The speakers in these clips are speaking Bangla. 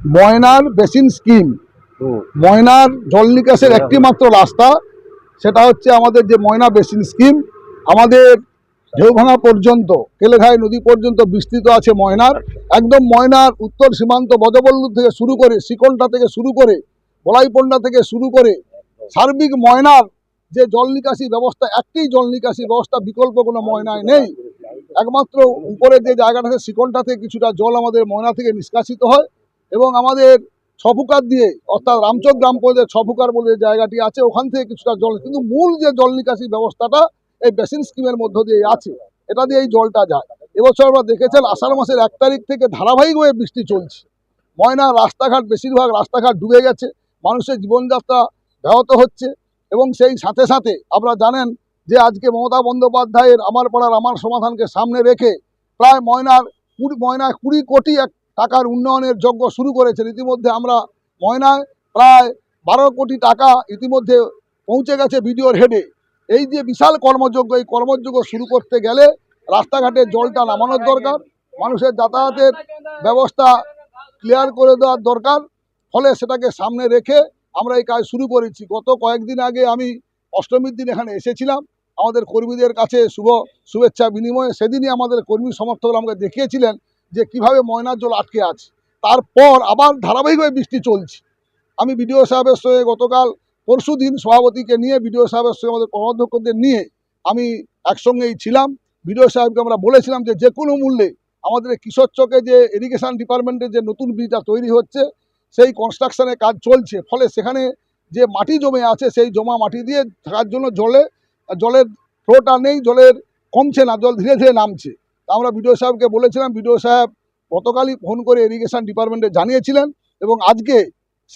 ময়নার বেসিন স্কিম। ময়নার জল নিকাশের একটি মাত্র রাস্তা সেটা হচ্ছে আমাদের যে ময়না বেসিন স্কিম। আমাদের ঢেউভাঙা পর্যন্ত কেলেঘাই নদী পর্যন্ত বিস্তৃত আছে ময়নার। একদম ময়নার উত্তর সীমান্ত বজবল্লুর থেকে শুরু করে শিকলটা থেকে শুরু করে বলাইপন্ডা থেকে শুরু করে সার্বিক ময়নার যে জল নিকাশি ব্যবস্থা একটি জল নিকাশি ব্যবস্থা বিকল্প কোনো ময়নায় নেই। একমাত্র উপরে যে জায়গাটা আছে শিকলটা থেকে কিছুটা জল আমাদের ময়না থেকে নিষ্কাশিত হয় এবং আমাদের ছফুকার দিয়ে, অর্থাৎ রামচক গ্রাম পঞ্চায়েত ছফুকার বলে জায়গাটি আছে, ওখান থেকে কিছুটা জল, কিন্তু মূল যে জল নিকাশি ব্যবস্থাটা এই বেসিন স্কিমের মধ্য দিয়ে আছে। এটা দিয়ে এই জলটা যায়। এবছর আমরা দেখেছেন, আষাঢ় মাসের এক তারিখ থেকে ধারাবাহিক হয়ে বৃষ্টি চলছে। ময়না, রাস্তাঘাট, বেশিরভাগ রাস্তাঘাট ডুবে গেছে। মানুষের জীবনযাত্রা ব্যাহত হচ্ছে। এবং সেই সাথে সাথে আপনারা জানেন যে আজকে মমতা বন্দ্যোপাধ্যায়ের আমার পাড়ার আমার সমাধানকে সামনে রেখে প্রায় ময়নার কুড়ি, ময়নায় কুড়ি কোটি এক টাকার উন্নয়নের যজ্ঞ শুরু করেছেন। ইতিমধ্যে আমরা ময়নায় প্রায় বারো কোটি টাকা ইতিমধ্যে পৌঁছে গেছে বিডিওর হেডে এই যে বিশাল কর্মযজ্ঞ, এই কর্মযজ্ঞ শুরু করতে গেলে রাস্তাঘাটে জলটা নামানোর দরকার, মানুষের যাতায়াতের ব্যবস্থা ক্লিয়ার করে দেওয়ার দরকার, ফলে সেটাকে সামনে রেখে আমরা এই কাজ শুরু করেছি। গত কয়েকদিন আগে আমি অষ্টমীর দিন এখানে এসেছিলাম। আমাদের কর্মীদের কাছে শুভ শুভেচ্ছা বিনিময়ে সেদিনই আমাদের কর্মী সমর্থকরা আমাকে দেখিয়েছিলেন যে কীভাবে ময়নার জল আটকে আছে। তারপর আবার ধারাবাহিকভাবে বৃষ্টি চলছে। আমি বিডিও সাহেবের সঙ্গে গতকাল পরশু দিন সভাপতিকে নিয়ে, বিডিও সাহেবের সঙ্গে আমাদের কর্মাধ্যক্ষদের নিয়ে আমি একসঙ্গেই ছিলাম। বিডিও সাহেবকে আমরা বলেছিলাম যে যে কোনো মূল্যে আমাদের কিশোর চকে যে ইরিগেশন ডিপার্টমেন্টের যে নতুন ব্রিজটা তৈরি হচ্ছে, সেই কনস্ট্রাকশনের কাজ চলছে। ফলে সেখানে যে মাটি জমে আছে, সেই জমা মাটি দিয়ে থাকার জন্য জলে, জলের ফ্লোটা নেই, জলের কমছে না, জল ধীরে ধীরে নামছে। আমরা বিডিও সাহেবকে বলেছিলাম বিডিও সাহেব গতকালই ফোন করে ইরিগেশন ডিপার্টমেন্টে জানিয়েছিলেন এবং আজকে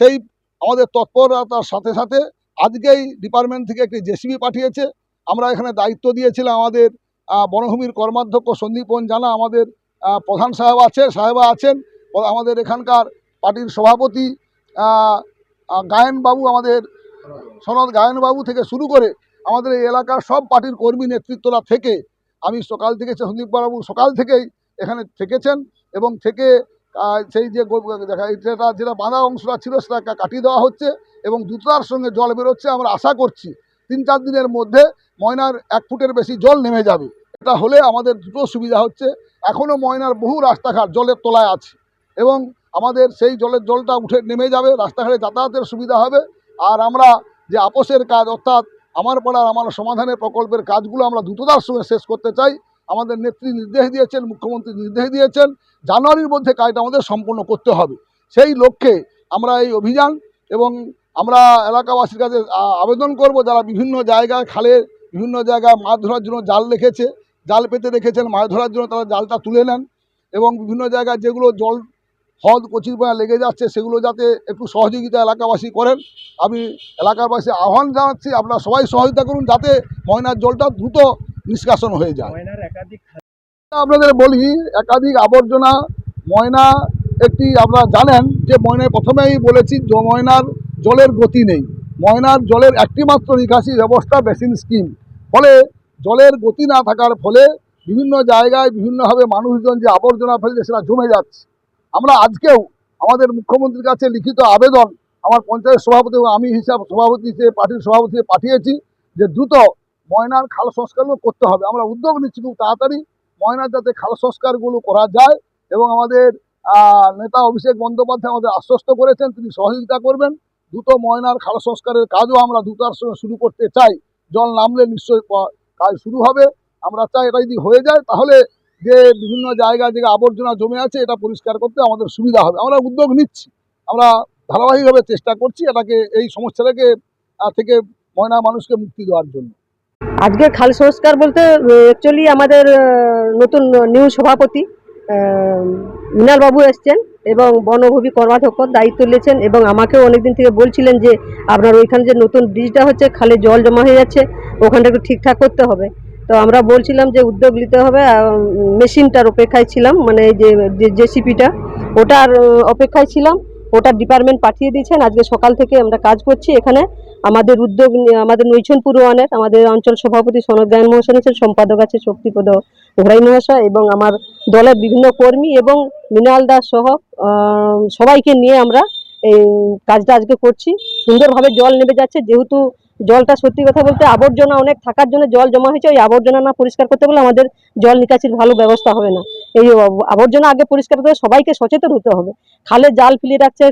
সেই আমাদের তৎপরতার সাথে সাথে আজকেই ডিপার্টমেন্ট থেকে একটি জেসিবি পাঠিয়েছে। আমরা এখানে দায়িত্ব দিয়েছিলাম আমাদের বনভূমির কর্মাধ্যক্ষ সন্দীপন জানা আমাদের প্রধান সাহেব আছে সাহেবা আছেন আমাদের এখানকার পার্টির সভাপতি আহ, আমাদের সনদ গায়েনবাবু থেকে শুরু করে আমাদের এই এলাকার সব পার্টির কর্মী নেতৃত্বরা থেকে আমি সকাল থেকে সন্দীপ বাবু সকাল থেকেই এখানে থেকেছেন এবং থেকে সেই যে যেটা যেটা বাঁধা অংশটা ছিল সেটা কাটিয়ে দেওয়া হচ্ছে এবং দ্রুততার সঙ্গে জল বেরোচ্ছে আমরা আশা করছি। তিন চার দিনের মধ্যে ময়নার এক ফুটের বেশি জল নেমে যাবে। এটা হলে আমাদের দুটো সুবিধা হচ্ছে। এখনও ময়নার বহু রাস্তাঘাট জলের তলায় আছে এবং আমাদের সেই জলের জলটা উঠে নেমে যাবে, রাস্তাঘাটে যাতায়াতের সুবিধা হবে। আর আমরা যে আপোষের কাজ অর্থাৎ আমার পাড়ার আমার সমাধানের প্রকল্পের কাজগুলো আমরা দ্রুততার সঙ্গে শেষ করতে চাই। আমাদের নেত্রী নির্দেশ দিয়েছেন, মুখ্যমন্ত্রী নির্দেশ দিয়েছেন, জানুয়ারির মধ্যে কাজটা আমাদের সম্পূর্ণ করতে হবে। সেই লক্ষ্যে আমরা এই অভিযান এবং আমরা এলাকাবাসীর কাছে আবেদন করব, যারা বিভিন্ন জায়গায় খালে, বিভিন্ন জায়গায় মাছ ধরার জন্য জাল রেখেছে, জাল পেতে রেখেছেন, মাছ ধরার জন্য তারা জালটা তুলে নেন এবং বিভিন্ন জায়গায় যেগুলো জল হদ কচিরপাড়া লেগে যাচ্ছে সেগুলো যাতে একটু সহযোগিতা এলাকাবাসী করেন। আমি এলাকাবাসী আহ্বান জানাচ্ছি আপনারা সবাই সহযোগিতা করুন যাতে ময়নার জলটা দ্রুত নিষ্কাশন হয়ে যায়। একাধিক আপনাদের বলি একাধিক আবর্জনা ময়না একটি আপনারা জানেন যে ময়নায় প্রথমেই বলেছি ময়নার জলের গতি নেই। ময়নার জলের একটি মাত্র নিকাশি ব্যবস্থা বেসিন স্কিম। ফলে জলের গতি না থাকার ফলে বিভিন্ন জায়গায় বিভিন্নভাবে মানুষজন যে আবর্জনা ফেলছে সেটা জমে যাচ্ছে। আমরা আজকেও আমাদের মুখ্যমন্ত্রীর কাছে লিখিত আবেদন আমার পঞ্চায়েত সভাপতি এবং আমি হিসাব সভাপতি হিসেবে পার্টির সভাপতি পাঠিয়েছি যে দ্রুত ময়নার খাল সংস্কারগুলো করতে হবে। আমরা উদ্যোগ নিচ্ছি খুব তাড়াতাড়ি ময়নার যাতে খাল সংস্কারগুলো করা যায় এবং আমাদের নেতা অভিষেক বন্দ্যোপাধ্যায় আমাদের আশ্বস্ত করেছেন, তিনি সহযোগিতা করবেন। দ্রুত ময়নার খাল সংস্কারের কাজও আমরা দ্রুতার সঙ্গে শুরু করতে চাই। জল নামলে নিশ্চয়ই কাজ শুরু হবে। আমরা চাই এটা যদি হয়ে যায়, তাহলে যে বিভিন্ন জায়গা যে আবর্জনা জমে আছে, এটা পরিষ্কার করতে আমাদের সুবিধা হবে। আমরা উদ্যোগ নিচ্ছি। আমরা ধারাবাহিকভাবে চেষ্টা করছি এটাকে, এই সমস্যাটাকে থেকে ময়না মানুষকে মুক্তি দেওয়ার জন্য। আজকের খাল সংস্কার বলতে অ্যাকচুয়ালি আমাদের নতুন নিউ সভাপতি মৃণাল বাবু এসছেন এবং বনভূমি কর্মাধ্যক্ষ দায়িত্ব নিয়েছেন এবং আমাকেও অনেকদিন থেকে বলছিলেন যে, আপনার ওইখানে যে নতুন ব্রিজটা হচ্ছে, খালে জল জমা হয়ে যাচ্ছে, ওখানটা একটু ঠিকঠাক করতে হবে। তো আমরা বলছিলাম যে উদ্যোগ নিতে হবে মেশিনটার অপেক্ষায় ছিলাম মানে এই যে জেসিপিটা, ওটার অপেক্ষায় ছিলাম ওটার ডিপার্টমেন্ট পাঠিয়ে দিয়েছেন, আজকে সকাল থেকে আমরা কাজ করছি এখানে। আমাদের উদ্যোগ আমাদের নৈছনপুর ওয়ানের, আমাদের অঞ্চল সভাপতি সনদ গায়ন মহাশয় আছেন, সম্পাদক আছে শক্তিপদ ঘোড়াই মহাশয় এবং আমার দলের বিভিন্ন কর্মী এবং মৃণাল দাস সহ সবাইকে নিয়ে আমরা এই কাজটা আজকে করছি। সুন্দরভাবে জল নেমে যাচ্ছে, যেহেতু জলটা সত্যি কথা বলতে আবর্জনা অনেক থাকার জন্য জল জমা হয়েছে, ওই আবর্জনা না পরিষ্কার করতে গেলে আমাদের জল নিকাশির ভালো ব্যবস্থা হবে না। এই আবর্জনা আগে পরিষ্কার করতে সবাইকে সচেতন হতে হবে। খালে জাল ফেলে রাখছে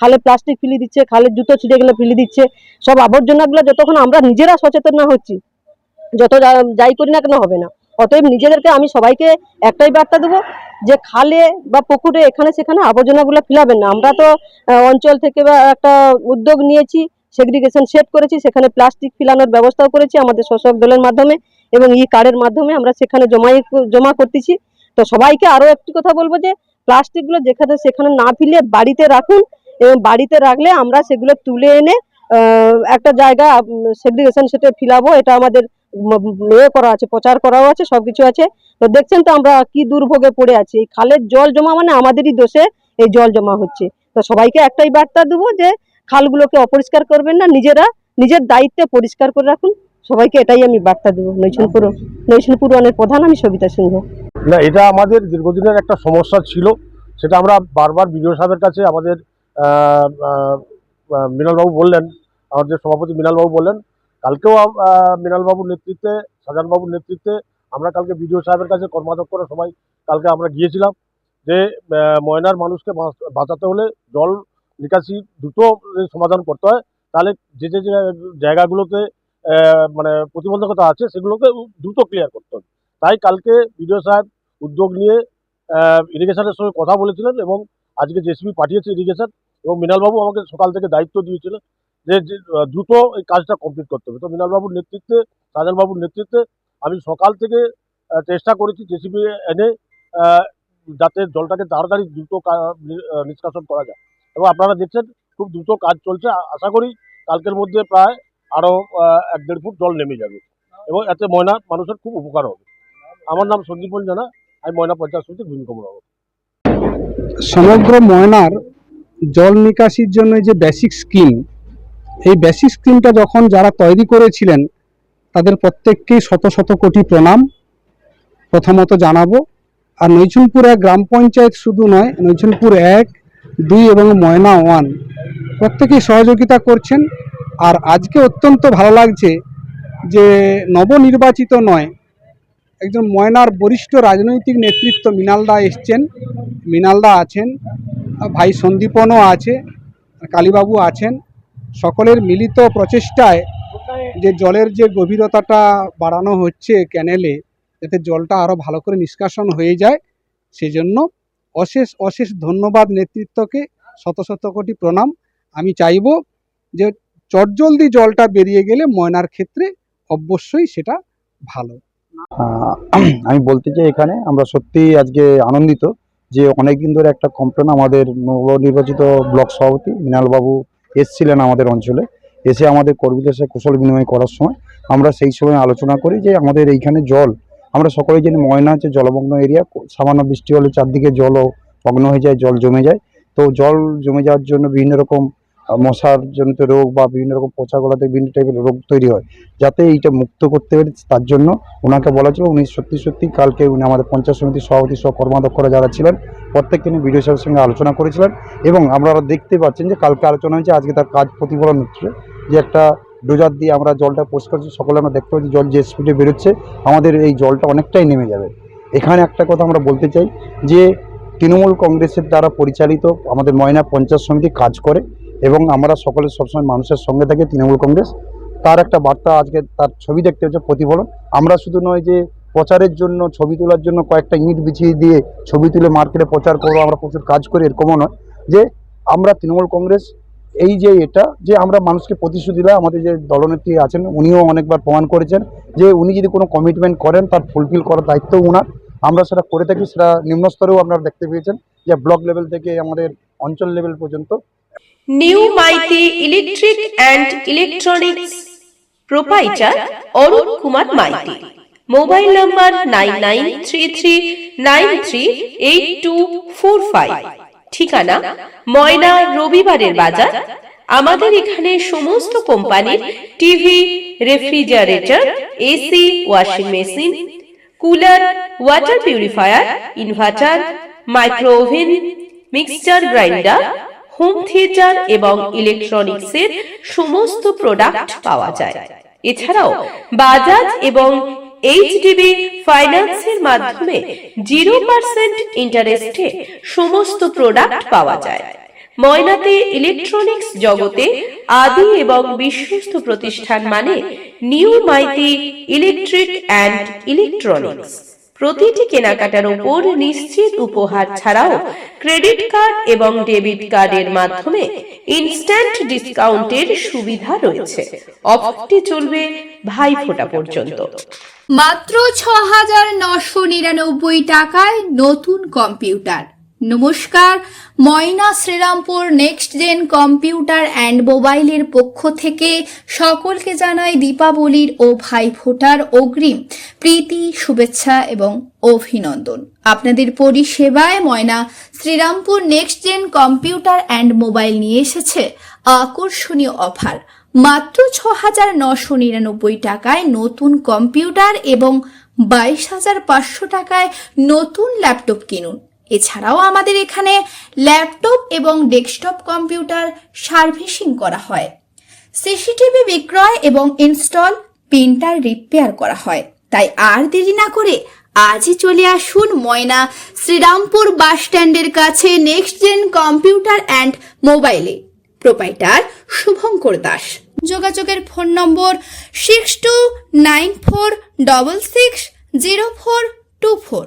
খালে প্লাস্টিক ফেলে দিচ্ছে, খালে জুতো ছিঁড়ে গেলে ফেলে দিচ্ছে, সব আবর্জনাগুলো যতক্ষণ আমরা নিজেরা সচেতন না হচ্ছি, যত যাই করি না কেন হবে না। অতএব নিজেদেরকে আমি সবাইকে একটাই বার্তা দেবো, যে খালে বা পুকুরে এখানে সেখানে আবর্জনাগুলো ফেলাবেন না। আমরা তো অঞ্চল থেকে বা একটা উদ্যোগ নিয়েছি সেগ্রিগেশন সেট করেছি, সেখানে প্লাস্টিক ফেলানোর ব্যবস্থাও করেছি আমাদের শোষক দলের মাধ্যমে এবং ই কার্ডের মাধ্যমে আমরা সেখানে জমাই, জমা করতেছি। তো সবাইকে আরও একটি কথা বলব যে প্লাস্টিকগুলো যেখানে সেখানে না ফেলে বাড়িতে রাখুন এবং বাড়িতে রাখলে আমরা সেগুলো তুলে এনে একটা জায়গা সেগ্রিগেশন সেটে ফিলাবো। এটা আমাদের ইয়ে করা আছে, প্রচার করাও আছে, সবকিছু আছে। তো দেখছেন তো আমরা কি দুর্ভোগে পড়ে আছি। এই খালের জল জমা মানে আমাদেরই দোষে এই জল জমা হচ্ছে। তো সবাইকে একটাই বার্তা দেবো যে খালগুলোকে অপরিষ্কার করবেন না, নিজেরা নিজের দায়িত্বে পরিষ্কার করে রাখুন। সবাইকে এটাই আমি বার্তা দেবো। নৈশনপুর নৈশনপুর ওয়ানের প্রধান আমি সবিতা সিংহ। না, এটা আমাদের দীর্ঘদিনের একটা সমস্যা ছিল। সেটা আমরা বারবার বিডিও সাহেবের কাছে আমাদের মৃণালবাবু বললেন, আমাদের সভাপতি মৃণালবাবু বললেন, কালকেও মৃণালবাবুর নেতৃত্বে, সাজানবাবুর নেতৃত্বে আমরা কালকে বিডিও সাহেবের কাছে কর্মাধ্যক্ষরা সবাই কালকে আমরা গিয়েছিলাম যে ময়নার মানুষকে বাঁচ- বাঁচাতে হলে জল নিকাশি দ্রুত সমাধান করতে হয়। তাহলে যে যে জায়গাগুলোতে মানে প্রতিবন্ধকতা আছে, সেগুলোকে দ্রুত ক্লিয়ার করতে হবে। তাই কালকে বিডিও সাহেব উদ্যোগ নিয়ে ইরিগেশনের সঙ্গে কথা বলেছিলেন এবং আজকে জেসিবি পাঠিয়েছে ইরিগেশন এবং মৃণালবাবু আমাকে সকাল থেকে দায়িত্ব দিয়েছিলেন যে দ্রুত এই কাজটা কমপ্লিট করতে হবে। তো মৃণালবাবুর নেতৃত্বে সাজানবাবুর নেতৃত্বে আমি সকাল থেকে চেষ্টা করেছি জেসিবি এনে যাতে জলটাকে তাড়াতাড়ি দ্রুত নিষ্কাশন করা যায়। এবং আপনারা দেখছেন, খুব দ্রুত কাজ চলছে। আশা করি কালকের মধ্যে প্রায় আরও এক দেড় ফুট জল নেমে যাবে। এবং এতে ময়না মানুষের খুব উপকার হবে। আমার নাম সন্দীপন জানা আমি ময়না পঞ্চায়েত সমিতির ভূমিকম্প সমগ্র ময়নার জল নিকাশির জন্য যে বেসিক স্কিম এই বেসিক স্কিমটা যখন যারা তৈরি করেছিলেন, তাদের প্রত্যেককেই শত শত কোটি প্রণাম। প্রথমত জানাব, আর নৈচুনপুর এক গ্রাম পঞ্চায়েত শুধু নয় নৈচুনপুর এক দুই এবং ময়না ওয়ান। প্রত্যেকেই সহযোগিতা করছেন আর আজকে অত্যন্ত ভালো লাগছে যে নবনির্বাচিত নয়, একজন ময়নার বরিষ্ঠ রাজনৈতিক নেতৃত্ব মৃণালদা এসছেন মৃণালদা আছেন, ভাই সন্দীপনও আছে, কালীবাবু আছেন। সকলের মিলিত প্রচেষ্টায় যে জলের যে গভীরতাটা বাড়ানো হচ্ছে ক্যানেলে, যাতে জলটা আরও ভালো করে নিষ্কাশন হয়ে যায়, সেজন্য অশেষ অশেষ ধন্যবাদ নেতৃত্বকে শত শত কোটি প্রণাম। আমি চাইব যে চটজলদি জলটা বেরিয়ে গেলে ময়নার ক্ষেত্রে অবশ্যই সেটা ভালো। আমি বলতে চাই এখানে, আমরা সত্যি আজকে আনন্দিত যে অনেকদিন ধরে একটা কমপ্লেন আমাদের নবনির্বাচিত ব্লক সভাপতি মৃণালবাবু এসছিলেন আমাদের অঞ্চলে। এসে আমাদের কর্মীদের সাথে কুশল বিনিময় করার সময় আমরা সেই সময় আলোচনা করি যে আমাদের এইখানে জল আমরা সকলেই জানি ময়না হচ্ছে জলমগ্ন এরিয়া, সামান্য বৃষ্টি হলে চারদিকে জলও মগ্ন হয়ে যায়, জল জমে যায়। তো জল জমে যাওয়ার জন্য বিভিন্ন রকম মশার জনিত রোগ বা বিভিন্ন রকম পচা গলাতে বিভিন্ন টাইপের রোগ তৈরি হয়। যাতে এইটা মুক্ত করতে পারি তার জন্য ওনাকে বলা ছিল, উনি সত্যি সত্যি কালকে উনি আমাদের পঞ্চায়েত সমিতির সভাপতি সহ কর্মাধ্যক্ষরা যারা ছিলেন, প্রত্যেককে নিয়ে বিডিও সাহেবের সঙ্গে আলোচনা করেছিলেন এবং আমরা দেখতে পাচ্ছেন যে কালকে আলোচনা হয়েছে, আজকে তার কাজ প্রতিফলন হচ্ছে যে একটা ডোজার দিয়ে আমরা জলটা পরিষ্কার করছি, সকলে আমরা দেখতে পাচ্ছি জল যে স্পিডে বেরোচ্ছে, আমাদের এই জলটা অনেকটাই নেমে যাবে। এখানে একটা কথা আমরা বলতে চাই যে, তৃণমূল কংগ্রেসের দ্বারা পরিচালিত আমাদের ময়না পঞ্চায়েত সমিতি কাজ করে এবং আমরা সকলে সবসময় মানুষের সঙ্গে থাকি, তৃণমূল কংগ্রেস। তার একটা বার্তা আজকে তার ছবি দেখতে হচ্ছে, প্রতিফলন। আমরা শুধু নয় যে, প্রচারের জন্য, ছবি তোলার জন্য কয়েকটা ইট বিছিয়ে দিয়ে ছবি তুলে মার্কেটে প্রচার করব, আমরা প্রচুর কাজ করি, এরকমও নয়। যে, আমরা তৃণমূল কংগ্রেস এই যে এটা, যে আমরা মানুষকে প্রতিশ্রুতি দেয় আমাদের যে দলনেত্রী আছেন, উনিও অনেকবার প্রমাণ করেছেন যে উনি যদি কোনো কমিটমেন্ট করেন, তার ফুলফিল করার দায়িত্ব উনার। আমরা সেটা করে থাকি, সেটা নিম্ন স্তরেও আপনারা দেখতে পেয়েছেন যে ব্লক লেভেল থেকে আমাদের অঞ্চল লেভেল পর্যন্ত। New Maity electric and electronics proprietor Arun Kumar Maity mobile number nine nine three three nine three eight two four five ঠিকানা ময়না রবিবারের বাজার। আমাদের এখানে সমস্ত কোম্পানির TV, refrigerator, AC, washing machine, cooler, water purifier, inverter micro oven mixture grinder, home theatre এবং ইলেকট্রনিক্সের সমস্ত প্রোডাক্ট পাওয়া যায়। এছাড়াও বাজাজ এবং এইচডিবি ফাইন্যান্সের মাধ্যমে জিরো পার্সেন্ট ইন্টারেস্টে সমস্ত প্রোডাক্ট পাওয়া যায়। ময়নাতে ইলেকট্রনিক্স জগতে আদি এবং বিশ্বস্ত প্রতিষ্ঠান মানে new Maity electric and electronics প্রতিটি কেনাকাটার উপর নিশ্চিত উপহার ছাড়াও ক্রেডিট কার্ড এবং ডেবিট কার্ডের মাধ্যমে ইনস্ট্যান্ট ডিসকাউন্টের সুবিধা রয়েছে। অফারটি চলবে ভাইফোঁটা পর্যন্ত। মাত্র ছ হাজার নশো নিরানব্বই টাকায় নতুন কম্পিউটার। নমস্কার, Moyna Srirampur next gen computer and মোবাইলের পক্ষ থেকে সকলকে জানাই দীপাবলির ও ভাইফোঁটার অগ্রিম প্রীতি, শুভেচ্ছা এবং অভিনন্দন। আপনাদের পরিষেবায় Moyna Srirampur next gen computer and mobile নিয়ে এসেছে আকর্ষণীয় অফার। মাত্র ছ হাজার নশো নিরানব্বই টাকায় নতুন কম্পিউটার এবং বাইশ হাজার পাঁচশো টাকায় নতুন ল্যাপটপ কিনুন। এছাড়াও আমাদের এখানে ল্যাপটপ এবং ডেস্কটপ কম্পিউটার সার্ভিসিং করা হয়। সিসিটিভি বিক্রয় এবং ইনস্টল, প্রিন্টার রিপেয়ার করা হয়। তাই আর দেরি না করে আজই চলে আসুন ময়না শ্রীরামপুর বাস স্ট্যান্ডের কাছে নেক্সট জেন কম্পিউটার অ্যান্ড মোবাইলে। প্রোপাইটার শুভঙ্কর দাস। যোগাযোগের phone number six two nine four double six zero four two four.